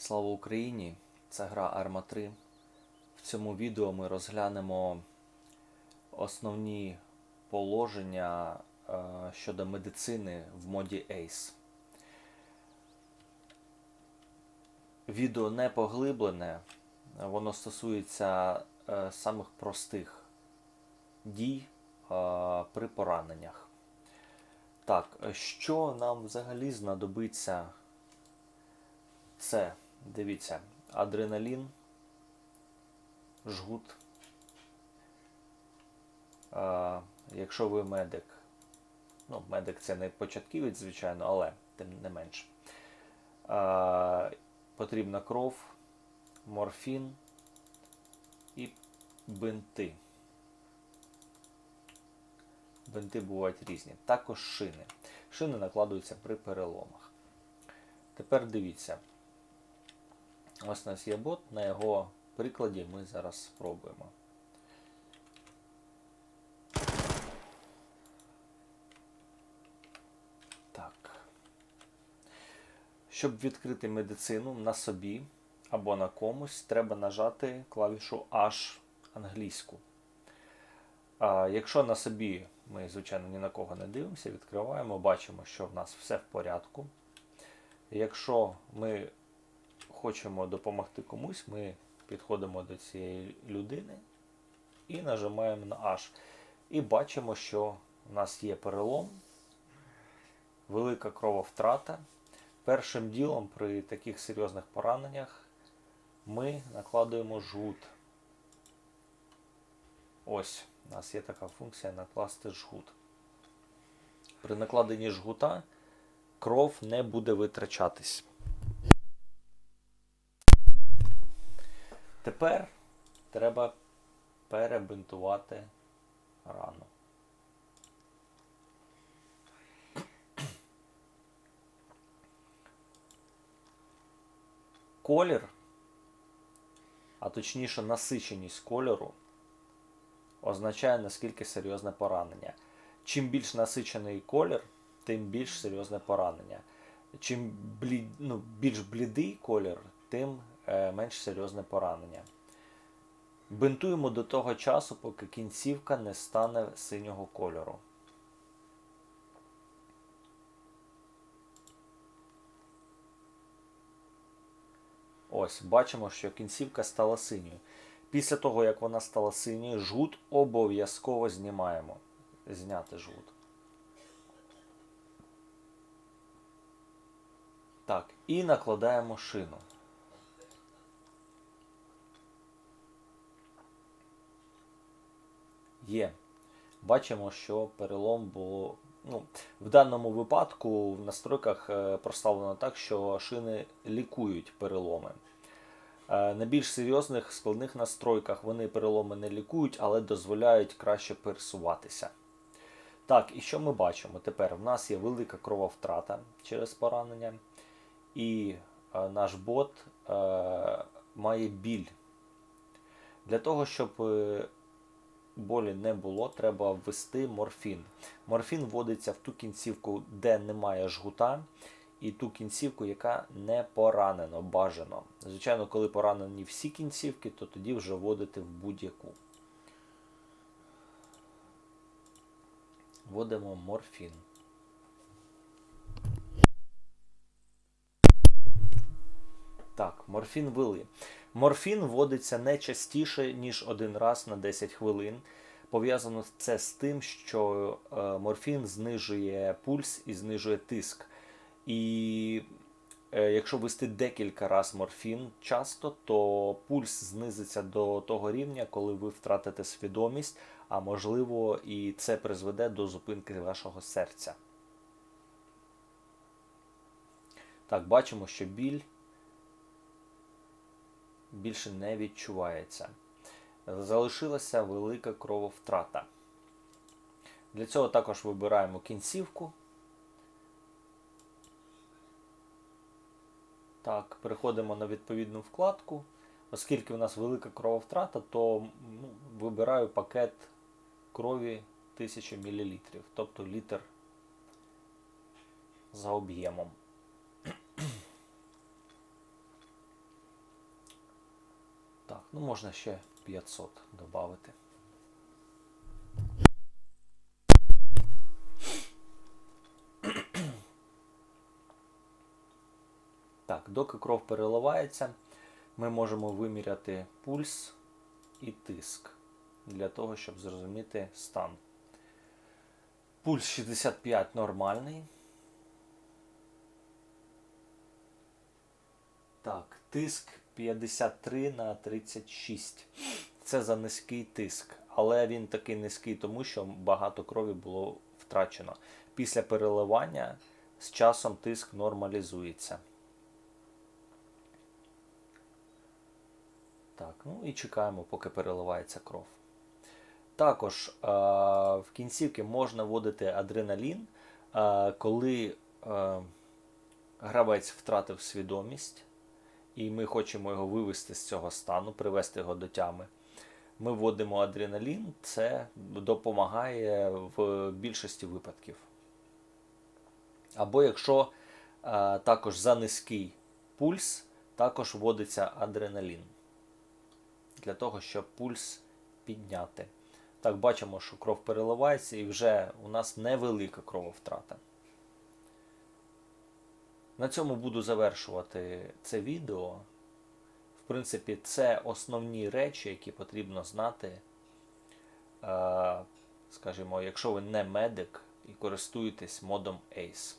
Слава Україні! Це гра Arma 3. В цьому відео ми розглянемо основні положення е, щодо медицини в моді ACE. Відео не поглиблене, воно стосується е, самих простих дій е, при пораненнях. Так, що нам взагалі знадобиться? Це, дивіться, адреналін, жгут. А, якщо ви медик, ну, медик це не початківець, звичайно, але тим не менш. А, потрібна кров, морфін і бинти. Бинти бувають різні. Також шини. Шини накладуються при переломах. Тепер дивіться. Ось у нас є бот, на його прикладі ми зараз спробуємо. Так. Щоб відкрити медицину на собі або на комусь, треба нажати клавішу H англійську. А Якщо на собі ми, звичайно, ні на кого не дивимося, відкриваємо, бачимо, що в нас все в порядку. Якщо ми хочемо допомогти комусь, ми підходимо до цієї людини і нажимаємо на H. І бачимо, що в нас є перелом, велика крововтрата. Першим ділом при таких серйозних пораненнях ми накладуємо жгут. Ось, у нас є така функція накласти жгут. При накладенні жгута кров не буде витрачатись. Тепер треба перебинтувати рану. Колір, а точніше насиченість кольору, означає наскільки серйозне поранення. Чим більш насичений колір, тим більш серйозне поранення. Чим блід, ну, більш блідий колір, тим менш серйозне поранення. Бинтуємо до того часу, поки кінцівка не стане синього кольору. Ось, бачимо, що кінцівка стала синьою. Після того, як вона стала синьою, жгут обов'язково знімаємо. Зняти жгут. Так, і накладаємо шину. Є. Бачимо, що перелом було. Ну, В даному випадку в настройках е, проставлено так, що шини лікують переломи. Е, На більш серйозних складних настройках вони переломи не лікують, але дозволяють краще пересуватися. Так, і що ми бачимо? Тепер в нас є велика крововтрата через поранення, і е, наш бот має біль. Для того, щоб болі не було, треба ввести морфін. Морфін вводиться в ту кінцівку, де немає жгута, і ту кінцівку, яка не поранено, бажано. Звичайно, коли поранені всі кінцівки, то тоді вже вводити в будь-яку. Вводимо морфін. Так, морфін ввели. Морфін вводиться не частіше, ніж один раз на 10 хвилин. Пов'язано це з тим, що е, морфін знижує пульс і знижує тиск. І е, якщо ввести декілька разів морфін часто, то пульс знизиться до того рівня, коли ви втратите свідомість, а можливо, і це призведе до зупинки вашого серця. Так, бачимо, що біль більше не відчувається. Залишилася велика крововтрата. Для цього також вибираємо кінцівку. Так, переходимо на відповідну вкладку. Оскільки у нас велика крововтрата, то ну, вибираю пакет крові 1000 мл, тобто літр за об'ємом. Ну, можна ще 500 додати. Так, доки кров переливається, ми можемо виміряти пульс і тиск для того, щоб зрозуміти стан. Пульс 65 нормальний. Так, тиск 53 на 36. Це за низький тиск. Але він такий низький, тому що багато крові було втрачено. Після переливання з часом тиск нормалізується. Так, ну і чекаємо, поки переливається кров. Також е, в кінцівки можна вводити адреналін, е, коли е, гравець втратив свідомість, і ми хочемо його вивести з цього стану, привести його до тями. Ми вводимо адреналін, це допомагає в більшості випадків. Або якщо е, також за низький пульс, також вводиться адреналін для того, щоб пульс підняти. Так, бачимо, що кров переливається і вже у нас невелика крововтрата. На цьому буду завершувати це відео. В принципі, це основні речі, які потрібно знати. Е, Скажімо, якщо ви не медик і користуєтесь модом ACE.